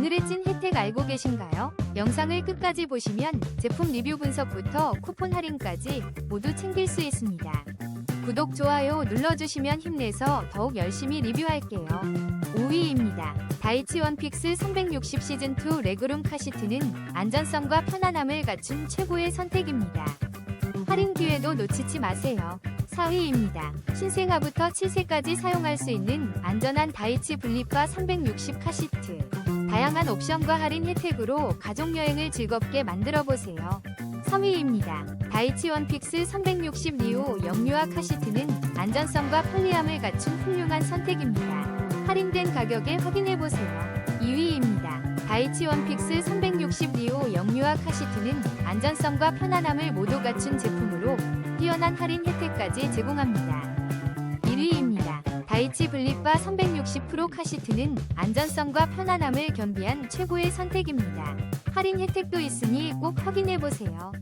오늘의 찐 혜택 알고 계신가요? 영상을 끝까지 보시면 제품 리뷰 분석부터 쿠폰 할인까지 모두 챙길 수 있습니다. 구독, 좋아요 눌러주시면 힘내서 더욱 열심히 리뷰할게요. 5위입니다. 다이치 원픽스 360 시즌2 레그룸 카시트는 안전성과 편안함을 갖춘 최고의 선택입니다. 할인 기회도 놓치지 마세요. 4위입니다. 신생아부터 7세까지 사용할 수 있는 안전한 다이치 블립바 360 카시트. 다양한 옵션과 할인 혜택으로 가족여행을 즐겁게 만들어 보세요. 3위입니다. 다이치 원픽스 360 리오 영유아 카시트는 안전성과 편리함을 갖춘 훌륭한 선택입니다. 할인된 가격에 확인해 보세요. 2위입니다. 다이치 원픽스 360 리오 영유아 카시트는 안전성과 편안함을 모두 갖춘 제품으로 뛰어난 할인 혜택까지 제공합니다. 1위입니다. 다이치 블립바 360 프로 카시트는 안전성과 편안함을 겸비한 최고의 선택입니다. 할인 혜택도 있으니 꼭 확인해 보세요.